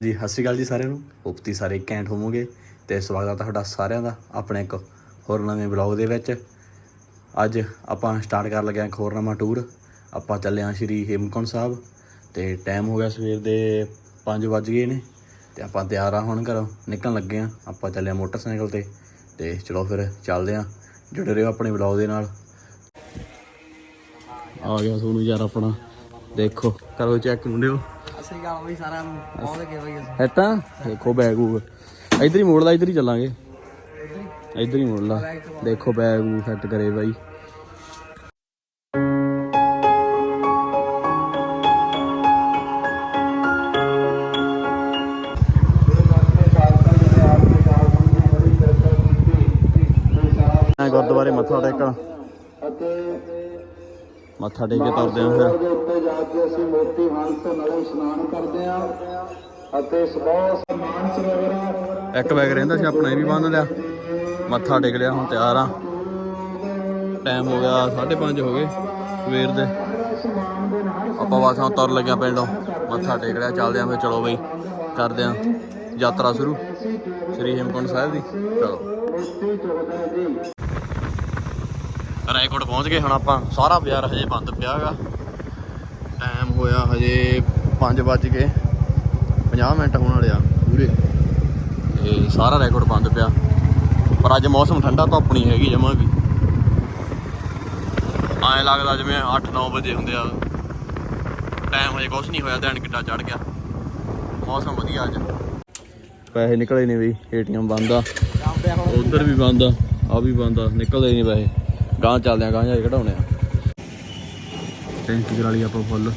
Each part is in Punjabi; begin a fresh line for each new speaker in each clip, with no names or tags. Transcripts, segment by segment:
ਜੀ, ਸਤਿ ਸ਼੍ਰੀ ਅਕਾਲ ਜੀ ਸਾਰਿਆਂ ਨੂੰ। ਹੋਪ ਤੁਸੀਂ ਸਾਰੇ ਘੈਂਟ ਹੋਵੋਗੇ ਤੇ ਸਵਾਗਤ ਹੈ ਤੁਹਾਡਾ ਸਾਰਿਆਂ ਦਾ ਆਪਣੇ ਇੱਕ ਹੋਰ ਨਵੇਂ ਵਲੌਗ ਦੇ ਵਿੱਚ। ਅੱਜ ਆਪਾਂ ਸਟਾਰਟ ਕਰਨ ਲੱਗੇ ਹਾਂ ਇੱਕ ਹੋਰ ਨਵਾਂ ਟੂਰ ਆਪਾਂ ਚੱਲੇ ਹਾਂ ਸ਼੍ਰੀ ਹੇਮਕੁੰਟ ਸਾਹਿਬ ਤੇ ਟਾਈਮ ਹੋ ਗਿਆ ਸਵੇਰ ਦੇ 5 ਵੱਜ ਗਏ ਨੇ ਤੇ ਆਪਾਂ ਤਿਆਰ ਆ ਹੁਣ ਘਰੋਂ ਨਿਕਲਣ ਲੱਗੇ ਹਾਂ। ਆਪਾਂ ਚੱਲੇ ਹਾਂ ਮੋਟਰਸਾਈਕਲ ਤੇ ਤੇ ਚਲੋ ਫਿਰ ਚੱਲਦੇ ਹਾਂ। ਜੁੜੇ ਰਹੋ ਆਪਣੇ ਵਲੌਗ ਦੇ ਨਾਲ। ਆ ਗਿਆ ਸੋਨੂੰ ਯਾਰ ਆਪਣਾ। ਦੇਖੋ ਕਰੋ ਚੈੱਕ ਮੁੰਡਿਓ
ਅਸਲੀ ਗੱਲ ਬਈ ਸਾਰਿਆਂ ਨੂੰ ਬਹੁਤ ਲੱਗੇ ਬਈ ਅਸੀਂ।
ਹੈਟਾਂ ਦੇਖੋ ਬੈਗ ਬੂਗ ਇੱਧਰ ਹੀ ਮੋੜ ਲਾ ਇੱਧਰ ਹੀ ਚੱਲਾਂਗੇ। ਇੱਧਰ ਹੀ ਮੋੜ ਲਾ। ਦੇਖੋ ਬੈਗ ਬੂਗ ਸੈੱਟ ਕਰੇ ਬਾਈ। ਗੁਰਦੁਆਰੇ ਮੱਥਾ ਟੇਕਣ। ਮੱਥਾ ਟੇਕ ਕੇ ਤੁਰਦੇ ਆਂ ਫਿਰ।
ਦੇ ਉੱਤੇ ਜਾ ਕੇ ਅਸੀਂ ਮੋਤੀ ਹੰਸ ਨਾਲੇ ਇਸ਼ਨਾਨ ਕਰਦੇ ਹਾਂ ਅਤੇ ਸਭਾ ਸਮਾਨ ਸਰੋਵਰ
ਇੱਕ ਬੈਗ ਰਹਿੰਦਾ ਸੀ ਆਪਣਾ ਇਹ ਵੀ ਬੰਨ ਲਿਆ। ਮੱਥਾ ਟੇਕ ਲਿਆ ਹੁਣ ਤਿਆਰ ਆ ਟਾਈਮ ਹੋ ਗਿਆ 5:30 ਹੋ ਗਏ ਸਵੇਰ ਦੇ। ਆਪਾਂ ਹੁਣ ਤੁਰ ਲੱਗਿਆ ਪਿੰਡੋਂ। ਮੱਥਾ ਟੇਕ ਲਿਆ ਚੱਲਦੇ ਆਂ ਫਿਰ ਚਲੋ ਬਈ ਕਰਦੇ ਆਂ ਯਾਤਰਾ ਸ਼ੁਰੂ। ਸ੍ਰੀ ਹੇਮਕੁੰਟ ਸਾਹਿਬ ਦੀ ਚਲੋ। ਰਾਏਕੋਟ ਪਹੁੰਚ ਗਏ ਹੁਣ ਆਪਾਂ ਸਾਰਾ ਬਾਜ਼ਾਰ ਹਜੇ ਬੰਦ ਪਿਆ ਹੈਗਾ। ਟਾਈਮ ਹੋਇਆ ਹਜੇ 5 ਵੱਜ ਕੇ 50 ਮਿੰਟ ਹੋਣ ਵਾਲੇ ਆ ਪੂਰੇ। ਤੇ ਸਾਰਾ ਰੈਕੋਰਡ ਬੰਦ ਪਿਆ। ਪਰ ਅੱਜ ਮੌਸਮ ਠੰਡਾ ਧੁੱਪ ਨਹੀਂ ਹੈਗੀ ਜਮਾਂ ਵੀ। ਐਂ ਲੱਗਦਾ ਜਿਵੇਂ 8-9 ਵਜੇ ਹੁੰਦੇ ਆ। ਟਾਈਮ ਹਜੇ ਕੁਛ ਨਹੀਂ ਹੋਇਆ ਦਿਨ ਕਿੱਡਾ ਚੜ ਗਿਆ। ਮੌਸਮ ਵਧੀਆ ਅੱਜ। ਪੈਸੇ ਨਿਕਲੇ ਨਹੀਂ ਵੀ ਏਟੀਐਮ ਬੰਦ ਆ। ਉਧਰ ਵੀ ਬੰਦ ਆ ਆ ਵੀ ਬੰਦ ਆ ਨਿਕਲਦੇ ਨਹੀਂ ਪੈਸੇ। ਗਾਂ ਚੱਲਦੇ ਆ ਗਾਂ ਜਾ ਕੇ ਕਢਾਉਣੇ ਆ। ਟੈਂਕੀ ਕਰਾ ਲਈ ਆਪਾਂ ਫੁੱਲ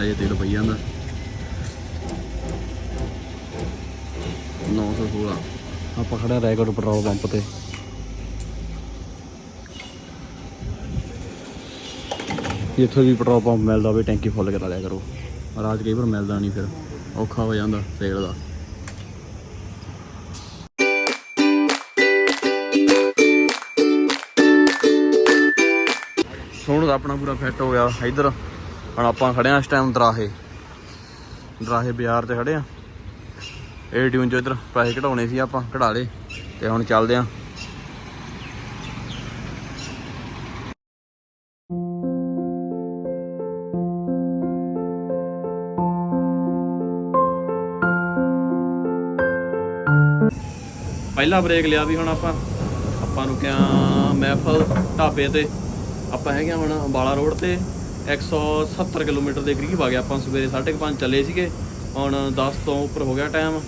ਅਜੇ ਤੇਲ ਪਈ ਜਾਂਦਾ। 916 ਆਪਾਂ ਖੜਾ ਰੈਗੜ ਪੈਟਰੋਲ ਪੰਪ ਤੇ। ਜਿੱਥੇ ਵੀ ਪੈਟਰੋਲ ਪੰਪ ਮਿਲਦਾ ਹੋਵੇ ਟੈਂਕੀ ਫੁੱਲ ਕਰਾ ਲਿਆ ਕਰੋ। ਰਾਤ ਕਈ ਵਾਰ ਮਿਲਦਾ ਨਹੀਂ ਫਿਰ ਔਖਾ ਹੋ ਜਾਂਦਾ ਤੇਲ ਦਾ। ਸੋਹਣ ਦਾ ਆਪਣਾ ਪੂਰਾ ਫਿੱਟ ਹੋ ਗਿਆ ਇੱਧਰ। ਹੁਣ ਆਪਾਂ ਖੜੇ ਆ ਇਸ ਟਾਈਮ ਦਰਾਹੇ। ਦਰਾਹੇ ਬਾਜ਼ਾਰ ਤੇ ਖੜੇ ਆ ਏ ਟਿਊਨ ਚੋਂ ਇੱਧਰ ਪੈਸੇ ਕਢਾਉਣੇ ਸੀ ਆਪਾਂ, ਕਢਾ ਲਏ ਤੇ ਹੁਣ ਚੱਲਦੇ ਆਂ ਪਹਿਲਾ ਬ੍ਰੇਕ ਲਿਆ ਵੀ ਹੁਣ ਆਪਾਂ। ਆਪਾਂ ਨੂੰ ਕਿਹਾ ਮਹਿਫਲ ਢਾਬੇ ਤੇ। ਆਪਾਂ ਹੈਗੇ ਆ ਹੁਣ ਅੰਬਾਲਾ ਰੋਡ ਤੇ 170 ਕਿਲੋਮੀਟਰ ਦੇ ਕਰੀਬ ਆ ਗਿਆ ਆਪਾਂ ਸਵੇਰੇ 5:30 ਚੱਲੇ ਸੀਗੇ। ਹੁਣ 10 ਤੋਂ ਉੱਪਰ ਹੋ ਗਿਆ ਟਾਈਮ।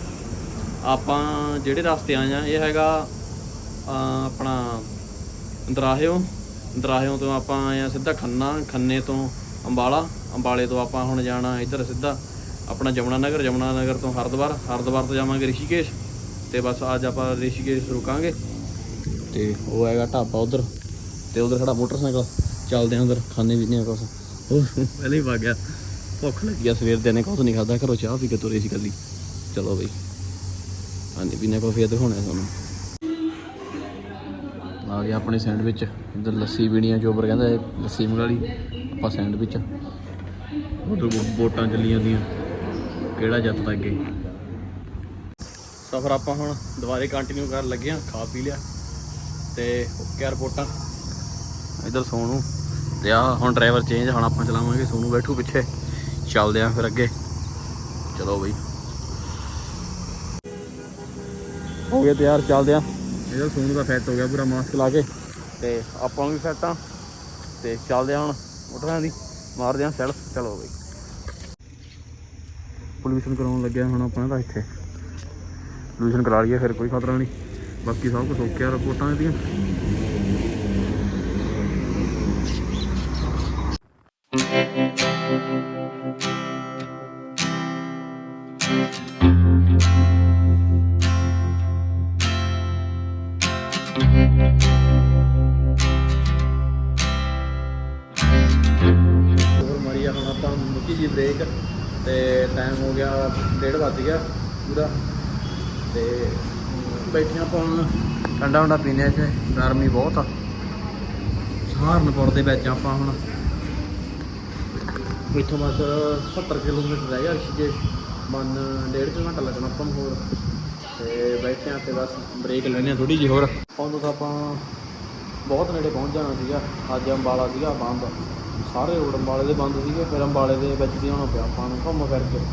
ਆਪਾਂ ਜਿਹੜੇ ਰਸਤੇ ਆਏ ਆ ਇਹ ਹੈਗਾ ਆਪਣਾ ਦਰਾਹਿਓ। ਦਰਾਹਿਓ ਤੋਂ ਆਪਾਂ ਆਏ ਆ ਸਿੱਧਾ ਖੰਨਾ, ਖੰਨੇ ਤੋਂ ਅੰਬਾਲਾ। ਅੰਬਾਲੇ ਤੋਂ ਆਪਾਂ ਹੁਣ ਜਾਣਾ ਇੱਧਰ ਸਿੱਧਾ ਆਪਣਾ ਜਮਨਾ ਨਗਰ। ਜਮਨਾ ਨਗਰ ਤੋਂ ਹਰਿਦੁਆਰ। ਹਰਿਦੁਆਰ ਤੋਂ ਜਾਵਾਂਗੇ ਰਿਸ਼ੀਕੇਸ਼। ਤੇ ਬਸ ਅੱਜ ਆਪਾਂ ਰਿਸ਼ੀਕੇਸ਼ ਰੁਕਾਂਗੇ। ਤੇ ਉਹ ਹੈਗਾ ਢਾਬਾ ਉਧਰ। ਤੇ ਉਧਰ ਖੜਾ ਮੋਟਰਸਾਈਕਲ ਚੱਲਦੇ ਆਂ ਉਧਰ ਖਾਣੇ ਵੀ ਨਹੀਂ ਕੁਛ। ਉਹ ਪਹਿਲੇ ਹੀ ਵਗ ਗਿਆ। ਭੁੱਖ ਲੱਗੀ ਆ ਸਵੇਰ ਦੇ, ਨੇ ਕੁਛ ਨਹੀਂ ਖਾਦਾ ਘਰੋਂ ਚਾਹ ਪੀ ਕੇ ਤੁਰੇ ਸੀ ਕੱਲੀ ਚਲੋ ਬਈ ਹਾਂਜੀ ਪੀਨੇ ਕੋ ਫੇਰ ਦਿਖਾਉਣਾ ਤੁਹਾਨੂੰ। ਆ ਗਿਆ ਆਪਣੇ ਸੈਂਡਵਿਚ, ਇੱਧਰ ਲੱਸੀ ਪੀਣੀ ਆ, ਜੋਬਰ ਕਹਿੰਦਾ ਇਹ ਲੱਸੀ ਮੰਗਾ ਲਈ, ਆਪਾਂ ਸੈਂਡਵਿਚ। ਉਧਰ ਬੋਟਾਂ ਚੱਲੀਆਂ ਦੀਆਂ ਕਿਹੜਾ ਜੱਤ ਅੱਗੇ? ਸਫ਼ਰ ਆਪਾਂ ਹੁਣ ਦੁਬਾਰੇ ਕੰਟੀਨਿਊ ਕਰਨ ਲੱਗੇ ਆ, ਖਾ ਪੀ ਲਿਆ। ਤੇ ਓਕੇ ਰਿਪੋਰਟਾਂ ਇਧਰ ਸੋਨੂ ਤੇ ਆ ਹੁਣ ਡਰਾਈਵਰ ਚੇਂਜ ਹੁਣ ਆਪਾਂ ਚਲਾਵਾਂਗੇ। ਸੋਨੂ ਬੈਠੂ ਪਿੱਛੇ। ਚੱਲਦੇ ਆ ਫਿਰ ਅੱਗੇ। ਚਲੋ ਬਈ। ਹੋ ਗਏ ਤਿਆਰ ਚੱਲਦੇ ਆ। ਇਹਦਾ ਸੋਨੂ ਦਾ ਫਿੱਟ ਹੋ ਗਿਆ ਪੂਰਾ ਮਾਸਕ ਲਾ ਕੇ। ਤੇ ਆਪਾਂ ਨੂੰ ਵੀ ਫਿੱਟ ਆ। ਤੇ ਚੱਲਦੇ ਆ ਹੁਣ ਮੋਟਰਾਂ ਦੀ ਮਾਰਦੇ ਆ ਸੈਲਫ ਚਲੋ ਬਈ। ਪੋਲੂਸ਼ਨ ਕਰਾਉਣ ਲੱਗਿਆ ਹੁਣ ਆਪਾਂ ਦਾ ਇੱਥੇ। ਪੋਲੂਸ਼ਨ ਕਰਾ ਲਈਏ ਫਿਰ ਕੋਈ ਖਤਰਾ ਨਹੀਂ। ਬਾਕੀ ਸਭ ਕੁਝ ਓਕੇ ਆ ਰਿਪੋਰਟਾਂ ਇਹਦੀਆਂ। ਹੋਰ ਮਾਰੀ ਹੁਣ ਆਪਾਂ ਮੁੱਕੀ ਜੀ ਬ੍ਰੇਕ ਤੇ ਟਾਈਮ ਹੋ ਗਿਆ 1:30 ਵੱਜ ਗਿਆ ਪੂਰਾ। ਤੇ ਬੈਠੇ ਆਪਾਂ ਹੁਣ। ਠੰਡਾ ਠੰਡਾ ਪੀਨੇ ਇੱਥੇ, ਗਰਮੀ ਬਹੁਤ ਆ। ਸਹਾਰਨਪੁਰ ਦੇ ਵਿੱਚ ਆਪਾਂ ਹੁਣ। ਇੱਥੋਂ ਬਸ 70 ਕਿਲੋਮੀਟਰ ਰਹਿ ਗਿਆ ਰਿਸ਼ੀਕੇਸ਼। ਮਨ ਡੇਢ ਕੁ ਘੰਟਾ ਲੱਗਣਾ ਆਪਾਂ ਨੂੰ ਹੋਰ। ਤੇ ਬੈਠੇ ਆ ਤੇ ਬਸ ਬ੍ਰੇਕ ਲੈਣੇ ਆ ਥੋੜੀ ਜਿਹੀ ਹੋਰ। ਉਦੋਂ ਤਾਂ ਆਪਾਂ ਬਹੁਤ ਨੇੜੇ ਪਹੁੰਚ ਜਾਣਾ ਸੀਗਾ। ਅੱਜ ਅੰਬਾਲਾ ਸੀਗਾ ਬੰਦ। ਸਾਰੇ ਰੋਡ ਅੰਬਾਲੇ ਦੇ ਬੰਦ ਸੀਗੇ। ਫਿਰ ਅੰਬਾਲੇ ਦੇ ਵਿੱਚ ਦੀ ਆਉਣਾ ਪਿਆ ਆਪਾਂ ਨੂੰ ਘੁੰਮ ਫਿਰ ਕੇ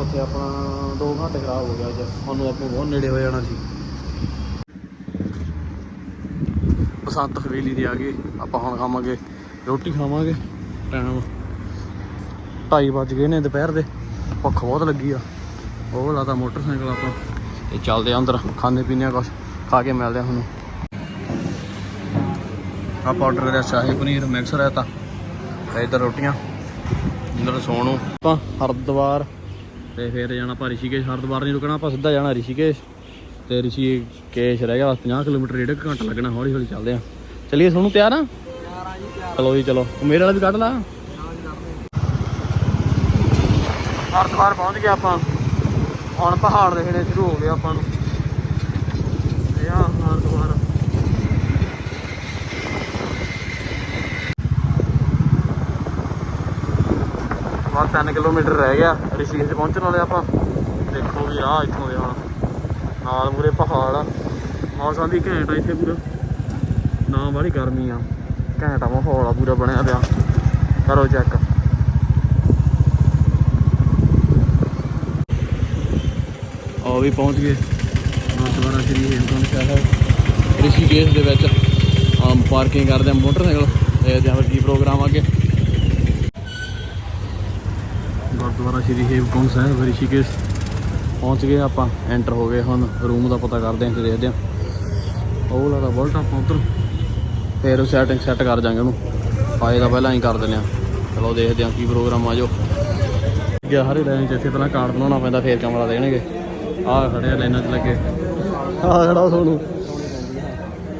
ਉੱਥੇ ਆਪਣਾ 2 ਘੰਟੇ ਖਰਾਬ ਹੋ ਗਿਆ ਅੱਜ। ਸਾਨੂੰ ਆਪਾਂ ਬਹੁਤ ਨੇੜੇ ਹੋ ਜਾਣਾ ਸੀ। ਬਸੰਤ ਹਵੇਲੀ ਦੇ ਆ ਗਏ। ਆਪਾਂ ਹੁਣ ਖਾਵਾਂਗੇ, ਰੋਟੀ ਖਾਵਾਂਗੇ। ਟਾਈਮ 2:30 ਵੱਜ ਗਏ ਨੇ ਦੁਪਹਿਰ ਦੇ। ਭੁੱਖ ਬਹੁਤ ਲੱਗੀ ਆ। ਉਹ ਲਾਤਾ ਮੋਟਰਸਾਈਕਲ ਆਪਾਂ। ਤੇ ਚੱਲਦੇ ਆ ਅੰਦਰ, ਖਾਣੇ ਪੀਣੇ ਆ ਕੁਛ, ਖਾ ਕੇ ਮਿਲਦੇ ਆ ਹੁਣ ਆਪਾਂ ਆਰਡਰ ਕਰਿਆ ਸ਼ਾਹੀ ਪਨੀਰ ਮਿਕਸ ਰਹਿਤਾ ਤੇ। ਇੱਧਰ ਰੋਟੀਆਂ ਇੰਦਰ ਸੋਣੂ। ਆਪਾਂ ਹਰਦੁਆਰ ਤੇ ਫਿਰ ਜਾਣਾ ਆਪਾਂ ਰਿਸ਼ੀਕੇਸ਼, ਹਰਦੁਆਰ ਨਹੀਂ ਰੁਕਣਾ, ਆਪਾਂ ਸਿੱਧਾ ਜਾਣਾ ਰਿਸ਼ੀਕੇਸ਼। ਤੇ ਰਿਸ਼ੀਕੇਸ਼ ਰਹਿ ਗਿਆ ਬਸ 50 ਕਿਲੋਮੀਟਰ, ਡੇਢ ਕੁ ਘੰਟਾ ਲੱਗਣਾ ਹੌਲੀ ਹੌਲੀ ਚੱਲਦੇ ਆ। ਚਲਿਏ ਸੋਣੂ, ਤਿਆਰ ਆ? ਚਲੋ ਜੀ, ਚਲੋ। ਮੇਰੇ ਵਾਲਾ ਵੀ ਕੱਢ ਲਾ।
ਨਾਲ
ਪਹੁੰਚ ਗਏ ਆਪਾਂ। ਹੁਣ ਪਹਾੜ ਦੇਖਣੇ ਸ਼ੁਰੂ ਹੋ ਗਏ ਆਪਾਂ ਨੂੰ। ਇਹ ਆ ਹਰਦੁਆਰ ਬਸ 3 ਕਿਲੋਮੀਟਰ ਰਹਿ ਗਿਆ ਰਿਸ਼ੀਕੇਸ਼ ਪਹੁੰਚਣ ਵਾਲੇ ਆਪਾਂ। ਦੇਖੋ ਵੀ ਰਾਹ ਇੱਥੋਂ ਦੇ ਹੁਣ ਨਾਲ ਮੂਰੇ ਪਹਾੜ ਆ। ਮੌਸਮ ਵੀ ਘੈਂਟ ਆ ਇੱਥੇ ਪੂਰਾ। ਨਾ ਬਾਹਲੀ ਗਰਮੀ ਆ। ਘੈਂਟ ਆ ਮਾਹੌਲ ਆ ਪੂਰਾ ਬਣਿਆ ਪਿਆ। ਕਰੋ ਚੈੱਕ ਉਹ ਵੀ ਪਹੁੰਚ ਗਏ। ਗੁਰਦੁਆਰਾ ਸ੍ਰੀ ਹੇਮਕੁੰਟ ਸਾਹਿਬ। ਰਿਸ਼ੀਕੇਸ਼ ਦੇ ਵਿੱਚ ਆਮ ਪਾਰਕਿੰਗ ਕਰਦੇ ਆ ਮੋਟਰਸਾਈਕਲ। ਤੇ ਜਾਂ ਕੀ ਪ੍ਰੋਗਰਾਮ ਆ ਅੱਗੇ। ਗੁਰਦੁਆਰਾ ਸ੍ਰੀ ਹੇਮਕੁੰਟ ਸਾਹਿਬ, ਰਿਸ਼ੀਕੇਸ਼ ਪਹੁੰਚ ਗਏ ਆਪਾਂ। ਐਂਟਰ ਹੋ ਗਏ ਹੁਣ। ਰੂਮ ਦਾ ਪਤਾ ਕਰਦੇ ਆਂ ਤੇ ਦੇਖਦੇ ਆਂ। ਉਹ ਲਾਦਾ ਬੁਲਟ ਆਪਾਂ ਉਧਰ। ਫਿਰ ਉਹ ਸੈਟਿੰਗ ਸੈੱਟ ਕਰ ਜਾਾਂਗੇ ਉਹਨੂੰ। ਆਏ ਤਾਂ ਪਹਿਲਾਂ ਹੀ ਕਰ ਦਿੰਦੇ ਆ। ਚਲੋ ਦੇਖਦੇ ਆਂ ਕੀ ਪ੍ਰੋਗਰਾਮ ਆ ਜੋ। ਗਿਆ ਹਰੇ ਲਾਈਨ ਚ ਇਸੇ ਤਰ੍ਹਾਂ ਕਾਰਡ ਬਣਾਉਣਾ ਪੈਂਦਾ, ਫੇਰ ਕਮਰਾ ਦੇਣਗੇ। ਆਹ ਖੜੇ ਆ ਲਾਈਨਾਂ 'ਚ ਲੱਗੇ। ਆਹ ਖੜਾ ਸੋਨੂੰ।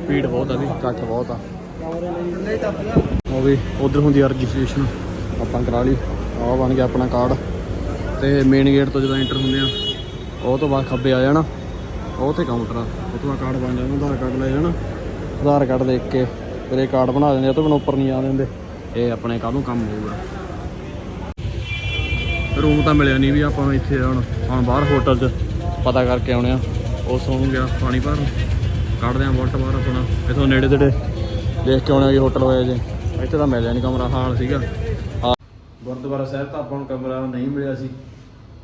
ਸਪੀਡ ਬਹੁਤ ਆ ਵੀ ਕੱਟ ਬਹੁਤ ਆ। ਉਹ ਵੀ ਉਧਰ ਹੁੰਦੀ ਆ ਰਜਿਸਟ੍ਰੇਸ਼ਨ ਆਪਾਂ ਕਰਾ ਲਈ। ਆਹ ਬਣ ਗਿਆ ਆਪਣਾ ਕਾਰਡ। ਤੇ ਮੇਨ ਗੇਟ ਤੋਂ ਜਦੋਂ ਐਂਟਰ ਹੁੰਦੇ ਆ ਉਹ ਤੋਂ ਬਾਅਦ ਖੱਬੇ ਆ ਜਾਣਾ। ਉਹ ਤੇ ਕਾਊਂਟਰ ਆ ਉਹ ਤੋਂ ਬਾਅਦ ਕਾਰਡ ਬਣ ਜਾਣਾ ਆਧਾਰ ਕਾਰਡ ਲੈ ਜਾਣਾ। ਆਧਾਰ ਕਾਰਡ ਦੇਖ ਕੇ ਫਿਰ ਇਹ ਕਾਰਡ ਬਣਾ ਦਿੰਦੇ ਆ ਤੋਂ ਬਿਨਾਂ ਉੱਪਰ ਨਹੀਂ ਆ ਦਿੰਦੇ। ਇਹ ਆਪਣੇ ਕੱਲ੍ਹ ਨੂੰ ਕੰਮ ਹੋਊਗਾ। ਰੂਮ ਤਾਂ ਮਿਲਿਆ ਨਹੀਂ ਵੀ ਆਪਾਂ ਨੂੰ ਇੱਥੇ ਹੁਣ ਹੁਣ ਬਾਹਰ ਹੋਟਲ 'ਚ। ਪਤਾ ਕਰਕੇ ਆਉਣੇ ਆ। ਉਹ ਸੌਂ ਗਿਆ, ਪਾਣੀ ਭਰਨ। ਕੱਢਦੇ ਆ ਬੋਲਟ ਬਾਹਰ ਆਪਣਾ। ਇਥੋਂ ਨੇੜੇ ਤੇੜੇ ਦੇਖ ਕੇ ਆਉਣੇ ਆ ਕਿ ਹੋਟਲ ਹੋਇਆ ਜੇ। ਇੱਥੇ ਤਾਂ ਮਿਲਿਆ ਨਹੀਂ ਕਮਰਾ, ਹਾਲ ਸੀਗਾ। ਗੁਰਦੁਆਰਾ ਸਾਹਿਬ ਤਾਂ ਆਪਾਂ ਨੂੰ ਕਮਰਾ ਨਹੀਂ ਮਿਲਿਆ ਸੀ।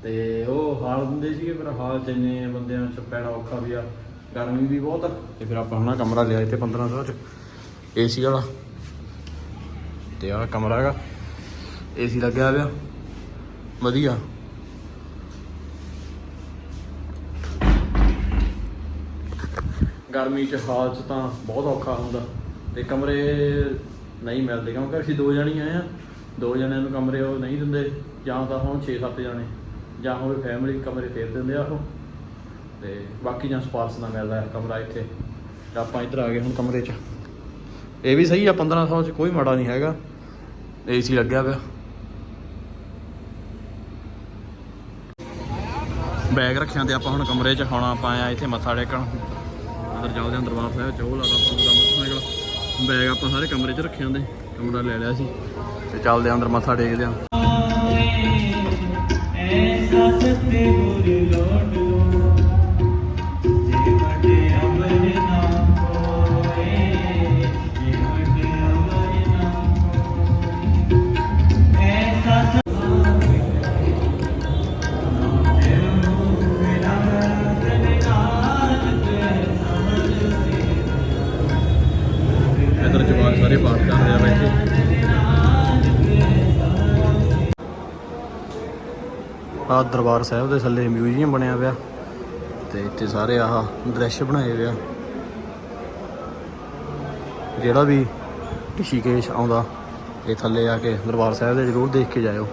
ਤੇ ਉਹ ਹਾਲ ਹੁੰਦੇ ਸੀਗੇ ਪਰ ਹਾਲ ਚ ਇੰਨੇ ਬੰਦਿਆਂ ਚ ਪੈਣਾ ਔਖਾ ਵੀ ਆ। ਗਰਮੀ ਵੀ ਬਹੁਤ ਆ। ਤੇ ਫਿਰ ਆਪਾਂ ਹੁਣ ਕਮਰਾ ਲਿਆ ਇੱਥੇ 1500 ਚ, ਏਸੀ ਵਾਲਾ। ਤੇ ਆਹ ਕਮਰਾ ਹੈਗਾ। ਏਸੀ ਲੱਗਿਆ ਹੋਇਆ। ਵਧੀਆ। ਗਰਮੀ ਚ ਹਾਲ ਚ ਤਾਂ ਬਹੁਤ ਔਖਾ ਹੁੰਦਾ। ਤੇ ਕਮਰੇ ਨਹੀਂ ਮਿਲਦੇ ਕਿਉਂਕਿ ਅਸੀਂ ਦੋ ਜਣੇ ਆਏ ਆ ਦੋ ਜਣਿਆਂ ਨੂੰ ਕਮਰੇ ਉਹ ਨਹੀਂ ਦਿੰਦੇ, ਜਾਂ ਤਾਂ ਹੁਣ 6-7 ਜਣੇ, ਜਾਂ ਹੋਵੇ ਫੈਮਿਲੀ ਕਮਰੇ ਫੇਰ ਦਿੰਦੇ ਆ ਉਹ। ਤੇ ਬਾਕੀ ਜਾਂ ਸਪਾਰਸ ਦਾ ਮਿਲਦਾ ਹੈ ਕਮਰਾ ਇੱਥੇ। ਤੇ ਆਪਾਂ ਇੱਧਰ ਆ ਗਏ ਹੁਣ ਕਮਰੇ 'ਚ। ਇਹ ਵੀ ਸਹੀ ਆ 1500 ਚ ਕੋਈ ਮਾੜਾ ਨਹੀਂ ਹੈਗਾ। ਏਸੀ ਲੱਗਿਆ ਪਿਆ। ਬੈਗ ਰੱਖਿਆ ਤੇ ਆਪਾਂ ਹੁਣ ਕਮਰੇ 'ਚ ਖਾਣਾ ਆਪਾਂ ਆਇਆ ਇੱਥੇ ਮੱਥਾ ਟੇਕਣ। ਅੰਦਰ ਚੱਲਦੇ ਹਾਂ ਦਰਬਾਰ ਸਾਹਿਬ ਚੋਹ ਲਾਦਾ ਆਪਾਂ ਦਾ ਮੋਟਰਸਾਈਕਲ ਬੈਗ ਆਪਾਂ ਸਾਰੇ ਕਮਰੇ 'ਚ ਰੱਖੇ ਹੁੰਦੇ, ਕਮਰਾ ਲੈ ਲਿਆ ਸੀ ਤੇ ਚੱਲਦੇ ਹਾਂ ਅੰਦਰ ਮੱਥਾ ਟੇਕਦੇ ਹਾਂ।
ਐਸਾ ਸਤੇ ਲੋਟ
ਆ ਦਰਬਾਰ ਸਾਹਿਬ ਦੇ ਥੱਲੇ ਮਿਊਜ਼ੀਅਮ ਬਣਿਆ ਪਿਆ। ਤੇ ਇੱਥੇ ਸਾਰੇ ਆਹ ਦ੍ਰਿਸ਼ ਬਣਾਏ ਹੋਏ ਜਿਹੜਾ ਵੀ ਰਿਸ਼ੀਕੇਸ਼ ਆਉਂਦਾ, ਇਹ ਥੱਲੇ ਆ ਕੇ ਦਰਬਾਰ ਸਾਹਿਬ ਦੇ ਜ਼ਰੂਰ ਦੇਖ ਕੇ ਜਾਇਓ।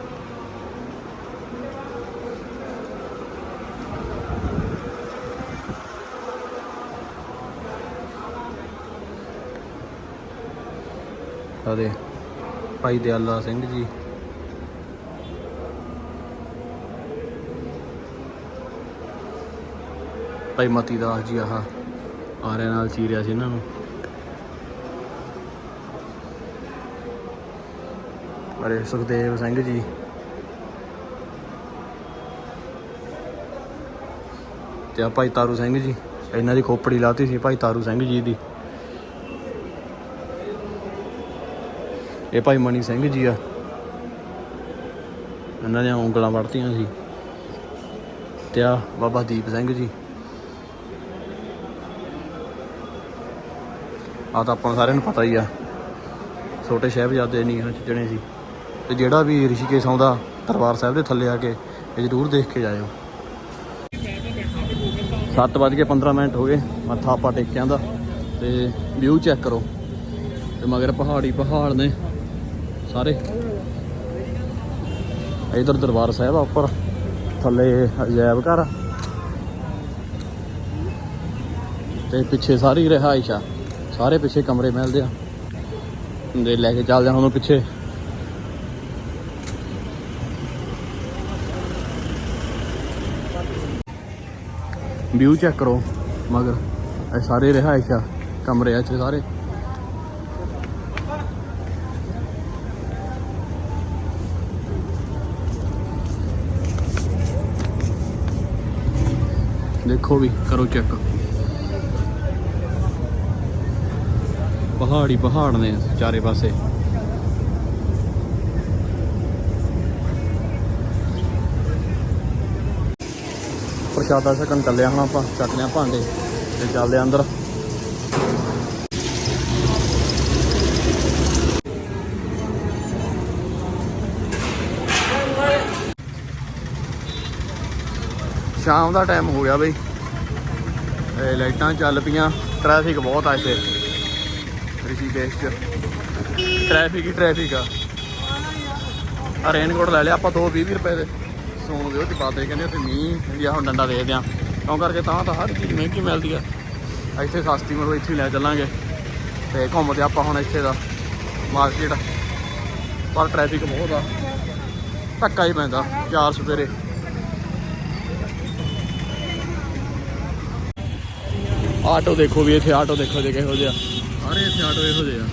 ਅਤੇ ਭਾਈ ਦਿਆਲਾ ਸਿੰਘ ਜੀ। ਭਾਈ ਮਤੀ ਦਾਸ ਜੀ ਆਹ ਆਰਿਆਂ ਨਾਲ ਚੀਰਿਆ ਸੀ ਇਹਨਾਂ ਨੂੰ। ਅਰੇ ਸੁਖਦੇਵ ਸਿੰਘ ਜੀ। ਤੇ ਆ ਭਾਈ ਤਾਰੂ ਸਿੰਘ ਜੀ, ਇਹਨਾਂ ਦੀ ਖੋਪੜੀ ਲਾਤੀ ਸੀ ਭਾਈ ਤਾਰੂ ਸਿੰਘ ਜੀ ਦੀ। ਇਹ ਭਾਈ ਮਣੀ ਸਿੰਘ ਜੀ ਆ। ਇਹਨਾਂ ਦੀਆਂ ਉਂਗਲਾਂ ਵੜਤੀਆਂ ਸੀ। ਤੇ ਆ ਬਾਬਾ ਦੀਪ ਸਿੰਘ ਜੀ। ਆ ਤਾਂ ਆਪਾਂ ਨੂੰ ਸਾਰਿਆਂ ਨੂੰ ਪਤਾ ਹੀ ਆ। ਛੋਟੇ ਸਾਹਿਬਜ਼ਾਦੇ ਨਹੀਂ ਇਹਨਾਂ ਚਿੱਜਣੇ ਸੀ। ਤੇ ਜਿਹੜਾ ਵੀ ਰਿਸ਼ੀਕੇਸ਼ ਆਉਂਦਾ ਦਰਬਾਰ ਸਾਹਿਬ ਦੇ ਥੱਲੇ ਆ ਕੇ, ਇਹ ਜ਼ਰੂਰ ਦੇਖ ਕੇ ਜਾਇਓ। 7:15 ਮਿੰਟ ਹੋ ਗਏ, ਮੱਥਾ ਆਪਾਂ ਟੇਕਿਆਂ ਦਾ, ਤੇ ਵਿਊ ਚੈੱਕ ਕਰੋ। ਤੇ ਮਗਰ ਪਹਾੜੀ ਪਹਾੜ ਨੇ, ਸਾਰੇ। ਇਧਰ ਦਰਬਾਰ ਸਾਹਿਬ ਆ ਉੱਪਰ, ਥੱਲੇ ਅਜਾਇਬ ਘਰ। ਆ। ਤੇ ਪਿੱਛੇ ਸਾਰੀ ਰਿਹਾਇਸ਼ ਆ। ਸਾਰੇ ਪਿੱਛੇ ਕਮਰੇ ਮਿਲਦੇ ਆ। ਦੇ ਲੈ ਕੇ ਚੱਲਦੇ ਹਾਂ ਉਹਨੂੰ ਪਿੱਛੇ। ਵਿਊ ਚੈੱਕ ਕਰੋ, ਮਗਰ। ਇਹ ਸਾਰੇ ਰਿਹਾਇਸ਼ ਆ, ਕਮਰੇ ਆ ਇੱਥੇ ਸਾਰੇ। ਦੇਖੋ ਵੀ, ਕਰੋ ਚੈੱਕ ਪਹਾੜੀ ਪਹਾੜ ਨੇ ਚਾਰੇ ਪਾਸੇ। ਪ੍ਰਸ਼ਾਦਾ ਛਕਣ ਚੱਲੇ ਹਾਂ ਹੁਣ ਆਪਾਂ ਚੱਕਦੇ ਹਾਂ ਭਾਂਡੇ ਤੇ ਚੱਲਦੇ ਹਾਂ ਅੰਦਰ। ਸ਼ਾਮ ਦਾ ਟਾਈਮ ਹੋ ਗਿਆ ਬਈ। ਇਹ ਲਾਈਟਾਂ ਚੱਲ ਪਈਆਂ ਟ੍ਰੈਫਿਕ ਬਹੁਤ ਆ ਇੱਥੇ। ਸੀ ਦੇਸ਼ ਚ। ਟ੍ਰੈਫਿਕ ਹੀ ਟ੍ਰੈਫਿਕ ਆ। ਆ ਰੇਨਕੋਟ ਲੈ ਲਿਆ, ਆਪਾਂ ਦੋ 20 ਰੁਪਏ ਦੇ। ਸੋਨ ਦੇ ਉਹ ਚ ਪਾਤੇ ਕਹਿੰਦੇ ਉੱਥੇ ਮੀਂਹ ਇੰਡੀਆ ਹੁਣ ਡੰਡਾ ਦੇ ਦਿਆਂ। ਕਿਉਂ ਕਰਕੇ ਤਾਂ ਤਾਂ ਹਰ ਚੀਜ਼ ਮਹਿੰਗੀ ਮਿਲਦੀ ਆ। ਇੱਥੇ ਸਸਤੀ ਮਿਲੋ ਇੱਥੇ ਲੈ ਚੱਲਾਂਗੇ। ਤੇ ਘੁੰਮਦੇ ਆਪਾਂ ਹੁਣ ਇੱਥੇ ਦਾ ਮਾਰਕੀਟ ਪਰ ਟ੍ਰੈਫਿਕ ਬਹੁਤ ਆ। ਧੱਕਾ ਹੀ ਪੈਂਦਾ, ਚਾਰ ਸਵੇਰੇ। ਆਟੋ ਦੇਖੋ ਵੀ ਇੱਥੇ ਆਟੋ ਦੇਖੋ ਜੇ ਕਿਹੋ ਜਿਹਾ। ਸਾਰੇ ਇੱਥੇ ਆਟੋ ਇਹੋ ਜਿਹੇ ਆ।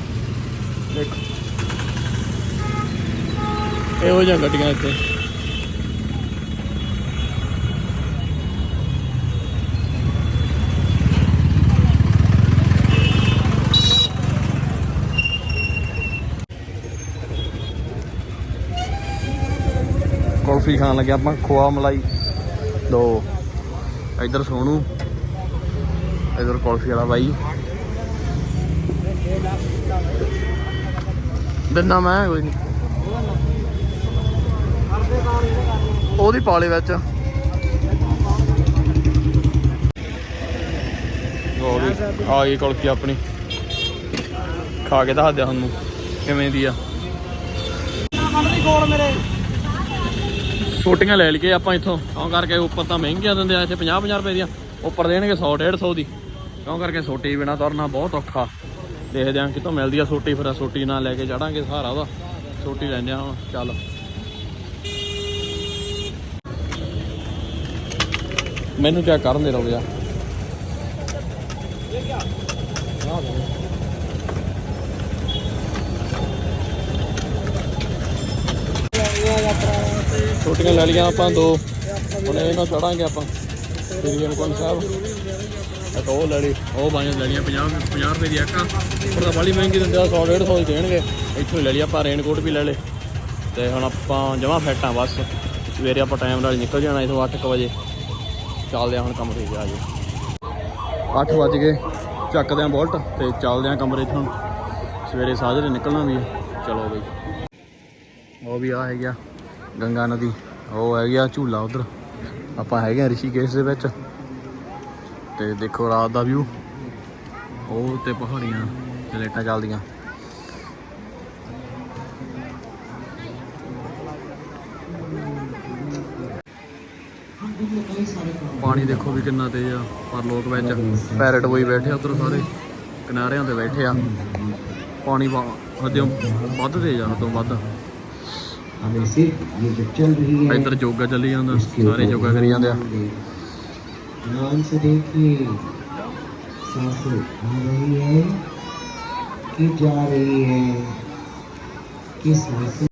ਦੇਖੋ। ਇਹੋ ਜਿਹੀਆਂ ਗੱਡੀਆਂ ਇੱਥੇ। ਕੁਲਫੀ ਖਾਣ ਲੱਗੇ ਆਪਾਂ, ਖੋਆ ਮਲਾਈ। ਦੋ ਇੱਧਰ ਸੋਨੂ, ਇਧਰ ਕੁਲਫੀ ਵਾਲਾ ਬਾਈ। ਦਿਨਾ ਮੈਂ, ਕੋਈ ਨਹੀਂ ਉਹਦੀ ਪਾਲੇ ਵਿੱਚ। ਉਹ ਆ ਗਈ ਕੁਲਫੀ ਆਪਣੀ। ਖਾ ਕੇ ਦੱਸ ਦਿਆ ਤੁਹਾਨੂੰ, ਕਿਵੇਂ ਦੀ ਆ। ਛੋਟੀਆਂ ਲੈ ਲਈਏ ਆਪਾਂ ਇੱਥੋਂ। ਕਿਉਂ ਕਰਕੇ ਉੱਪਰ ਤਾਂ ਮਹਿੰਗੀਆਂ ਦਿੰਦੇ ਆ, ਇੱਥੇ 50 50 ਰੁਪਏ ਦੀਆਂ। ਉੱਪਰ ਦੇਣਗੇ 100 150 ਦੀ। ਕਿਉਂ ਕਰਕੇ ਛੋਟੀ ਬਿਨਾ ਤੁਰਨਾ ਬਹੁਤ ਔਖਾ। ਦੇਖਦੇ ਆਂ ਕਿਤੋਂ ਮਿਲਦੀ ਆ ਸੋਟੀ, ਫਿਰ ਸੋਟੀ ਨਾਲ ਲੈ ਕੇ ਚੜਾਂਗੇ ਸਹਾਰਾ ਉਹਦਾ। ਸੋਟੀ ਲੈਂਦੇ ਆ ਹੁਣ, ਚੱਲ। ਮੈਨੂੰ ਕਿਆ ਕਰਨ ਦੇ ਰੋ ਜਾ ਛੋਟੀਆਂ ਲੈ ਲਈਆਂ ਆਪਾਂ ਦੋ। ਹੁਣ ਇਹਨਾਂ ਚੜਾਂਗੇ ਆਪਾਂ। ਸ੍ਰੀ ਹੇਮਕੁੰਟ ਸਾਹਿਬ। ਇੱਕ ਉਹ ਲੈ ਲਈ। ਉਹ ਬਾਈਆਂ ਲੈਣੀਆਂ ਲਈਆਂ 50 50 ਰੁਪਏ ਦੀ ਇੱਕ ਆ। ਉੱਪਰ ਤਾਂ ਬਾਲੀ ਮਹਿੰਗੀ ਦਿੰਦੇ ਆ 100 150 ਦੀ ਦੇਣਗੇ। ਇੱਥੋਂ ਹੀ ਲੈ ਲਈ ਆਪਾਂ ਰੇਨਕੋਟ ਵੀ ਲੈ ਲਏ। ਤੇ ਹੁਣ ਆਪਾਂ ਜਮਾ ਫੈਟਾਂ ਬਸ। ਸਵੇਰੇ ਆਪਾਂ ਟਾਈਮ ਨਾਲ ਨਿਕਲ ਜਾਣਾ, ਇਥੋਂ 8:00 ਵਜੇ। ਚੱਲਦੇ ਆ ਹੁਣ ਕਮਰੇ 'ਚ ਆ ਜਾਓ 8 ਵਜ ਗਏ, ਚੱਕਦੇ ਆ ਬੋਲਟ ਤੇ ਚੱਲਦੇ ਆ ਕਮਰੇ 'ਚ ਹੁਣ ਸਵੇਰੇ ਸਾਜਰੇ ਨਿਕਲਣਾ ਵੀ ਚਲੋ ਬਈ। ਉਹ ਵੀ ਆ ਹੈਗਾ, ਗੰਗਾ ਨਦੀ। ਉਹ ਹੈਗੀ ਆ ਝੂਲਾ ਉਧਰ। ਆਪਾਂ ਹੈਗੇ ਆ ਰਿਸ਼ੀਕੇਸ਼ ਦੇ ਵਿੱਚ। ਤੇ ਦੇਖੋ ਰਾਤ ਦਾ ਵਿਊ ਉਹ ਤੇ ਪਹਾੜੀਆਂ ਤੇ ਲਾਈਟਾਂ ਚੱਲਦੀਆਂ। ਪਾਣੀ ਦੇਖੋ ਵੀ ਕਿੰਨਾ ਤੇਜ਼ ਆ ਪਰ ਲੋਕ ਵਿੱਚ ਪੈਰਟ ਹੋਈ ਬੈਠੇ ਆ ਉਧਰ ਸਾਰੇ ਕਿਨਾਰਿਆਂ ਤੇ ਬੈਠੇ ਆ। ਪਾਣੀ ਹਦੋਂ ਵੱਧ ਤੇਜ਼ ਆ ਹਦੋਂ ਵੱਧ।
ਹਮੇਸ਼ਾ ਇਹ ਜੋ ਰਹੀ ਹੈ।
ਇੱਧਰ ਯੋਗਾ ਚੱਲੀ ਜਾਂਦਾ ਸਾਰੇ ਯੋਗਾ ਕਰੀ ਜਾਂਦੇ ਆ।
ध्यान से देखिए सांसें आ रही है कि जा रही है कि सांसें